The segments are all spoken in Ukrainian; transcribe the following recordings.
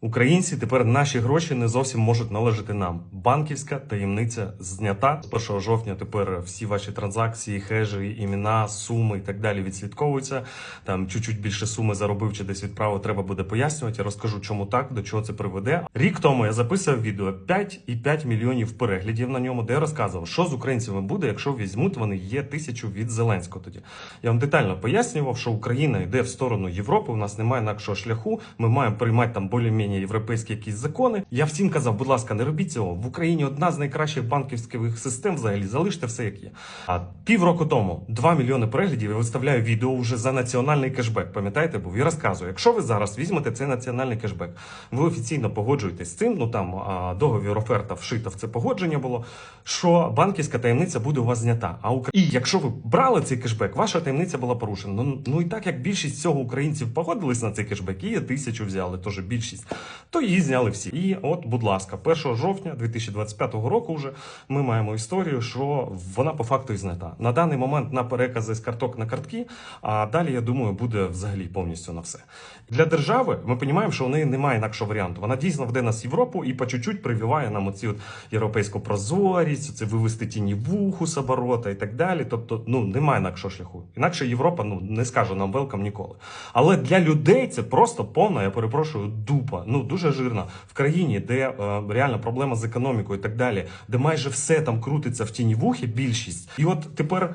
Українці тепер наші гроші не зовсім можуть належати нам. Банківська таємниця знята з 1 жовтня. Тепер всі ваші транзакції, хежі, імена, суми і так далі відслідковуються. Там чуть-чуть більше суми заробив чи десь відправив, треба буде пояснювати. Я розкажу, чому так, до чого це приведе. Рік тому я записав відео 5,5 мільйонів переглядів на ньому, де я розказував, що з українцями буде, якщо візьмуть вони є тисячу від Зеленського. Тоді я вам детально пояснював, що Україна йде в сторону Європи. У нас немає інакшого шляху. Ми маємо приймати там більш-менш європейські якісь закони. Я всім казав, будь ласка, не робіть цього. В Україні одна з найкращих банківських систем. Взагалі залиште все як є. А півроку тому 2 мільйони переглядів я виставляю відео вже за національний кешбек. Пам'ятаєте, був і розказую, якщо ви зараз візьмете цей національний кешбек, ви офіційно погоджуєтесь з цим. Ну там а, договір оферта вшита в це погодження було. Що банківська таємниця буде у вас знята. А Укра... і якщо ви брали цей кешбек, ваша таємниця була порушена. Ну, ну і так як більшість цього українців погодились на цей кешбек, і тисячу взяли, теж більшість, то її зняли всі. І от, будь ласка, 1 жовтня 2025 року вже ми маємо історію, що вона по факту і знята. На даний момент на перекази з карток на картки, а далі, я думаю, буде взагалі повністю на все. Для держави ми розуміємо, що у неї немає інакшого варіанту. Вона дійсно веде нас в Європу і по чуть-чуть прививає нам оці от європейську прозорість, це вивести тіні вуху з оборота і так далі. Тобто, ну немає інакшого шляху. Інакше Європа ну не скаже нам велкам ніколи. Але для людей це просто повна, я перепрошую, дупа. Ну дуже жирна в країні, де е, реальна проблема з економікою і так далі, де майже все там крутиться в тіні вухи, більшість. І от тепер.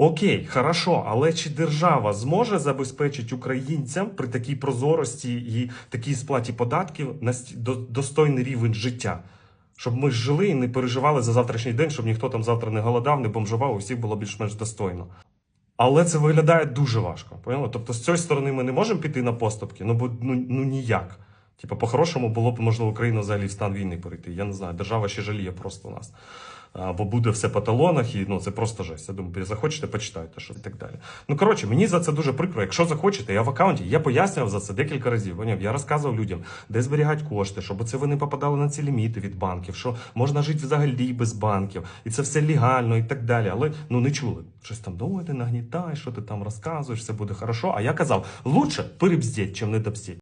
Окей, хорошо, але чи держава зможе забезпечити українцям при такій прозорості і такій сплаті податків до- достойний рівень життя? Щоб ми жили і не переживали за завтрашній день, щоб ніхто там завтра не голодав, не бомжував, у всіх було більш-менш достойно. Але це виглядає дуже важко. Поняли? Тобто, з цієї сторони ми не можемо піти на поступки, ну бо ну, ну ніяк. Типа, по-хорошому було б можливо Україну взагалі в стан війни перейти. Я не знаю, держава ще жаліє просто нас. Бо буде все по талонах, і ну це просто жесть. Я думаю, захочете, почитайте, що і так далі. Ну коротше, мені за це дуже прикро. Якщо захочете, я в аккаунті, я пояснював за це декілька разів. Я розказував людям, де зберігати кошти, щоб це ви не попадали на ці ліміти від банків, що можна жити взагалі без банків, і це все легально і так далі. Але ну не чули. Щось там думаєте, нагнітай, що ти там розказуєш, все буде хорошо. А я казав, лучше перебздіть, чим не добздіть.